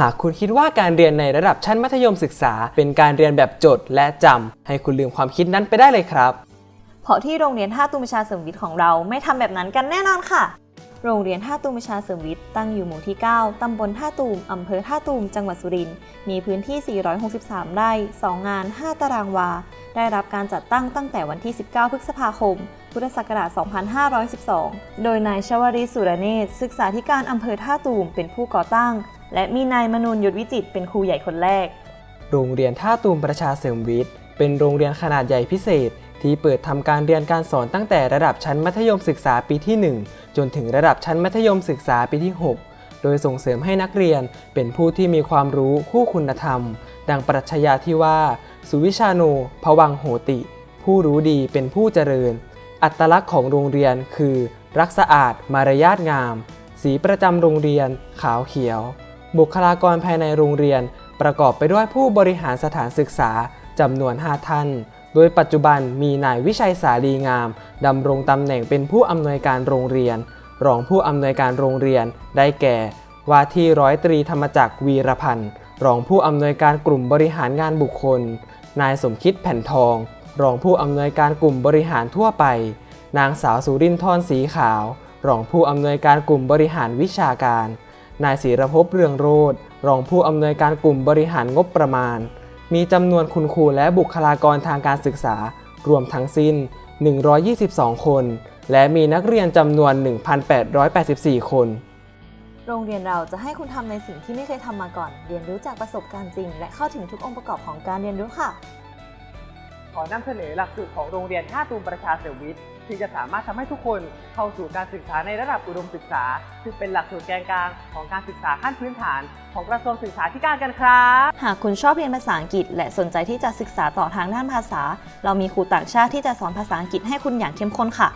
หากคุณคิดว่าการเรียนในระดับชั้นมัธยมศึกษา เป็นการเรียนแบบจดและจำ ให้คุณลืมความคิดนั้นไปได้เลยครับ เพราะที่โรงเรียนท่าตุมประชาเสริมวิทย์ของเราไม่ทำแบบนั้นกันแน่นอนค่ะ โรงเรียนท่าตุมประชาเสริมวิทย์ตั้งอยู่หมู่ที่ 9 ตำบลท่าตูม อำเภอท่าตูม จังหวัดสุรินทร์ มีพื้นที่ 463 ไร่ 2 งาน 5 ตารางวา ได้รับการจัดตั้งตั้งแต่วันที่ 19 พฤษภาคม พุทธศักราช 2512 โดยนายชวริตสุรเนศศึกษาธิการอำเภอท่าตูมเป็นผู้ก่อตั้ง และมีนายมนูนยุทธวิจิตเป็นครูใหญ่คนแรก โรงเรียนท่าตูมประชาเสริมวิทย์ เป็นโรงเรียนขนาดใหญ่พิเศษ ที่เปิดทำการเรียนการสอนตั้งแต่ระดับชั้นมัธยมศึกษาปีที่ 1 จนถึงระดับชั้นมัธยมศึกษาปีที่ 6 โดยส่งเสริมให้นักเรียนเป็นผู้ที่มีความรู้คู่คุณธรรม ดังปรัชญาที่ว่า สุวิชาโนภวังโหติ ผู้รู้ดีเป็นผู้เจริญ อัตลักษณ์ของโรงเรียนคือ รักสะอาด มารยาทงาม สีประจำโรงเรียน ขาวเขียว บุคลากรภายในโรงเรียน ประกอบไปด้วยผู้บริหารสถานศึกษาจำนวน 5 ท่าน โดยปัจจุบันมีนายวิชัยสาลีงามดำรงตำแหน่งเป็นผู้อำนวยการโรงเรียน รองผู้อำนวยการโรงเรียน ได้แก่ ว่าที่ร้อยตรีธรรมจักรวีรพันธ์รองผู้อำนวยการกลุ่มบริหารงานบุคคล นายสมคิดแผ่นทอง รองผู้อำนวยการกลุ่มบริหารทั่วไป นางสาวสุรินทร์สีขาว รองผู้อำนวยการกลุ่มบริหารวิชาการ นายศิรภพเรืองโรธรองผู้อำนวยการกลุ่มบริหารงบประมาณ มีจำนวนคุณครูและบุคลากรทางการศึกษารวมทั้งสิ้น 122 คน และมีนักเรียนจำนวน 1,884 คน โรงเรียนเราจะให้คุณทำในสิ่งที่ไม่เคยทำมาก่อน เรียนรู้จากประสบการณ์จริง และเข้าถึงทุกองค์ประกอบของการเรียนรู้ค่ะ ขอนำเสนอหลักสูตรของโรงเรียนท่าตูมประชาเสวิทที่จะสามารถทำให้ทุกคนเข้าสู่การศึกษาในระดับอุดมศึกษาซึ่งเป็นหลักสูตรแกนกลางของการศึกษาขั้นพื้นฐาน ของกระทรวงศึกษาธิการกันครับ หากคุณชอบเรียนภาษาอังกฤษ และสนใจที่จะศึกษาต่อทางด้านภาษา เรามีครูต่างชาติที่จะสอนภาษาอังกฤษให้คุณอย่างเข้มข้นค่ะ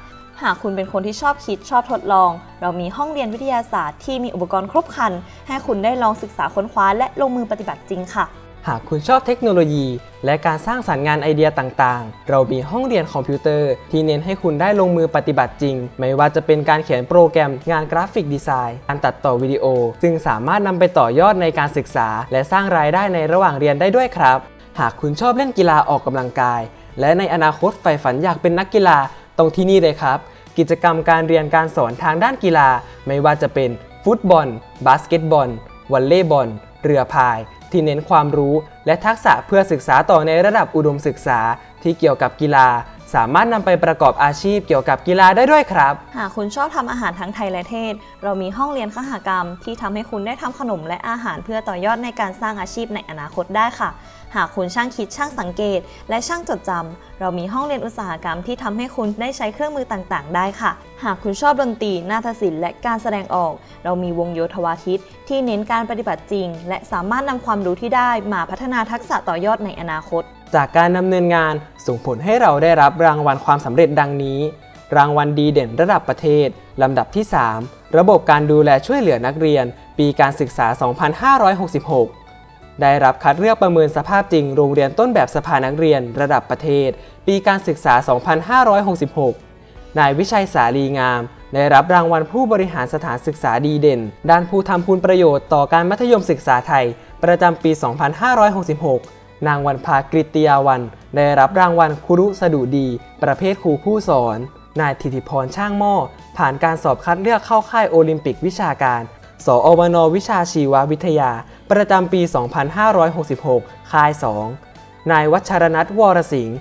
หากคุณเป็นคนที่ชอบคิดชอบทดลอง เรามีห้องเรียนวิทยาศาสตร์ที่มีอุปกรณ์ครบครัน ให้คุณได้ลองศึกษาค้นคว้าและลงมือปฏิบัติจริงค่ะ หากคุณชอบเทคโนโลยี และการสร้างสรรค์งานไอเดียต่างๆ เรามีห้องเรียนคอมพิวเตอร์ ที่เน้นให้คุณได้ลงมือปฏิบัติจริง ไม่ว่าจะเป็นการเขียนโปรแกรม งานกราฟิกดีไซน์ การตัดต่อวิดีโอซึ่งสามารถนำไปต่อยอดในการศึกษา และสร้างรายได้ในระหว่างเรียนได้ด้วยครับ หากคุณชอบเล่นกีฬาออกกำลังกาย และในอนาคตใฝ่ฝันอยากเป็นนักกีฬาตรงที่นี่เลยครับ กิจกรรมการเรียนการสอนทางด้านกีฬา ไม่ว่าจะเป็นฟุตบอล บาสเกตบอลวอลเลย์บอล เรือพาย ที่เน้นความรู้และทักษะเพื่อศึกษาต่อในระดับอุดมศึกษาที่เกี่ยวกับกีฬา สามารถนำไปประกอบอาชีพเกี่ยวกับกีฬาได้ด้วยครับ หากคุณชอบทำอาหารทั้งไทยและเทศ เรามีห้องเรียนคหกรรม ที่ทำให้คุณได้ทำขนมและอาหารเพื่อต่อยอดในการสร้างอาชีพในอนาคตได้ค่ะ หากคุณช่างคิดช่างสังเกต และช่างจดจำเรามีห้องเรียนอุตสาหกรรมที่ทำให้คุณได้ใช้เครื่องมือต่างๆ ได้ค่ะ หากคุณชอบดนตรีนาฏศิลป์และการแสดงออก เรามีวงโยธวาทิต ที่เน้นการปฏิบัติจริง และสามารถนำความรู้ที่ได้มาพัฒนาทักษะต่อยอดในอนาคต จากการดำเนินงานส่งผลให้เราได้รับรางวัลความสำเร็จดังนี้ รางวัลดีเด่นระดับประเทศ ลำดับที่ 3 ระบบการดูแลช่วยเหลือนักเรียน ปีการศึกษา 2566 ได้รับคัดเลือกประเมินสภาพจริงโรงเรียนต้นแบบสภานักเรียน ระดับประเทศ ปีการศึกษา 2566 นายวิชัยสาลีงาม ได้รับรางวัลผู้บริหารสถานศึกษาดีเด่น ด้านผู้ทำคุณประโยชน์ต่อการมัธยมศึกษาไทย ประจำปี 2566 นางวันภากริตยาวัน ได้รับรางวัลครุสดุดี ประเภทครูผู้สอน นายธิติพรช่างหม้อ ผ่านการสอบคัดเลือกเข้าค่ายโอลิมปิกวิชาการ สอวน วิชาชีววิทยา ประจำปี 2566 ค่าย 2 นายวัชรนัทวรสิงห์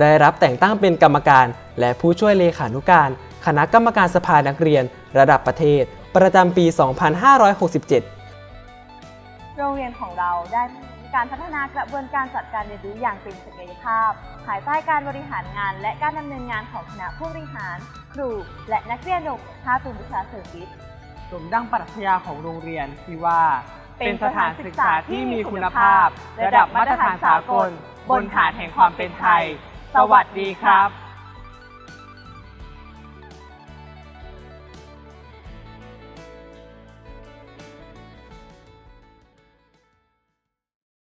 ได้รับแต่งตั้งเป็นกรรมการ และผู้ช่วยเลขานุการ คณะกรรมการสภานักเรียน ระดับประเทศ ประจำปี 2567 โรงเรียนของเราได้ การพัฒนากระบวนการจัดการเรียนรู้อย่างเป็นศักยภาพ ภายใต้การบริหารงาน และการดำเนินงานของคณะผู้บริหาร ครู และนักเรียนโรงเรียนท่าตูมวิชาเสริมวิทย์สมดังปรัชญาของโรงเรียนที่ว่า เป็นสถานศึกษาที่มีคุณภาพ ระดับมาตรฐานสากล บนฐานแห่งความเป็นไทย สวัสดีครับ